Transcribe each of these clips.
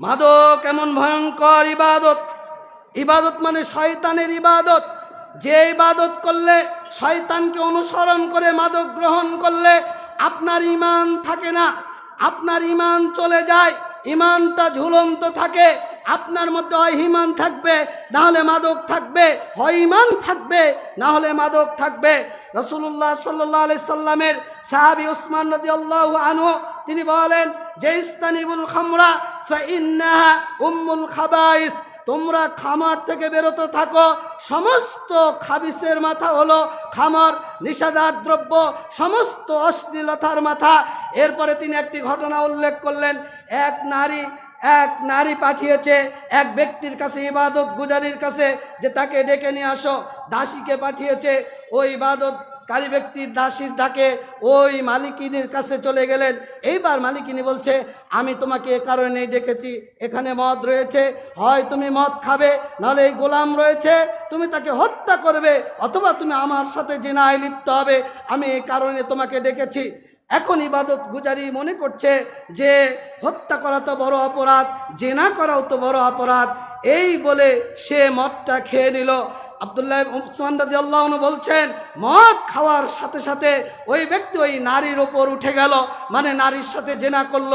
মাদক এমন ভয়ঙ্কর ইবাদত। ইবাদত মানে শয়তানের ইবাদত। যে ইবাদত করলে শয়তানকে অনুসরণ করে মাদক গ্রহণ করলে আপনার ইমান থাকে না। আপনার ইমান চলে যায় ইমানটা ঝুলন্ত থাকে, আপনার মধ্যে হয় থাকবে না হলে মাদক থাকবে হয় ইমান থাকবে না হলে মাদক থাকবে। রসুল্লাহ সাল্লাহ সাল্লামের সাহাবি উসমান নদী আল্লাহ আনহু তিনি বলেন, যে ইস্তানিবুল খামরা, ফাইন্নাহা উম্মুল খাবাইস, তোমরা খামার থেকে বেরোতে থাকো, সমস্ত খাবিসের মাথা হলো খামার নিষেধার দ্রব্য, সমস্ত অশ্লীলতার মাথা। এরপরে তিনি একটি ঘটনা উল্লেখ করলেন, এক নারী এক নারী পাঠিয়েছে এক ব্যক্তির কাছে ইবাদত গুজারির কাছে, যে তাকে ডেকে নিয়ে আসো, দাসীকে পাঠিয়েছে, ওই ইবাদত কারী ব্যক্তির দাসীর ডাকে ওই মালিকিনীর কাছে চলে গেলেন। এইবার মালিকিনী বলছে, আমি তোমাকে এ কারণেই ডেকেছি, এখানে মদ রয়েছে, হয় তুমি মদ খাবে, নাহলে এই গোলাম রয়েছে, তুমি তাকে হত্যা করবে, অথবা তুমি আমার সাথে জেনায় লিপ্ত হবে, আমি এই কারণে তোমাকে ডেকেছি। এখন ইবাদত গুজারি মনে করছে যে, হত্যা করা তো বড় অপরাধ, জেনা করাও তো বড় অপরাধ। এই বলে সে মদটা খেয়ে নিল। আবদুল্লাহ উসমান রাজি আল্লাহ বলছেন, মদ খাওয়ার সাথে সাথে ওই ব্যক্তি ওই নারীর ওপর উঠে গেল। মানে নারীর সাথে জেনা করল,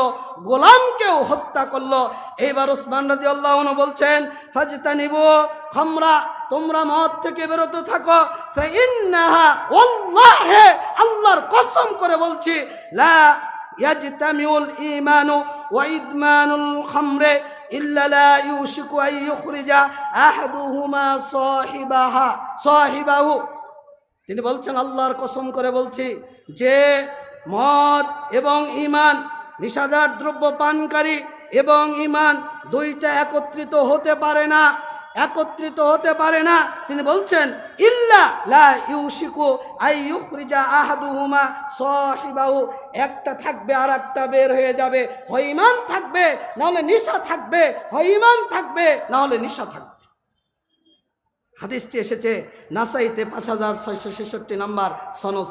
গোলামকেও হত্যা করল। এইবার উসমান রাজি আল্লাহ বলছেন ফাজিতা নিব খামরা, তোমরা মদ থেকে বেরোতে থাকো আল্লাহর কসম করে বলছি, লা ইয়াজতামিউল ঈমানু ওয়া ইদমানুল খামরে। ইল্লা লা ইউশিকু আন ইউখরিজা আহাদুহুমা সাহিবাহা, সাহিবাহু। তিনি বলছেন, আল্লাহর কসম করে বলছি, যে মদ এবং ইমান নিষাদার দ্রব্য পানকারী এবং ইমান দুইটা একত্রিত হতে পারে না। একত্রিত হতে পারে না। তিনি বলছেন, ইল্লা লা ইউশিকু আই ইউখরিজা আহাদুহুমা সাহিবাহু। একটা থাকবে আর একটা বের হয়ে যাবে। হয় ইমান থাকবে, নাহলে নিশা থাকবে। হয় ইমান থাকবে, নাহলে নিশা থাকবে। হাদিসটি এসেছে নাসাইতে পাঁচ হাজার ছয়শো ছেষট্টি নাম্বার সনদ।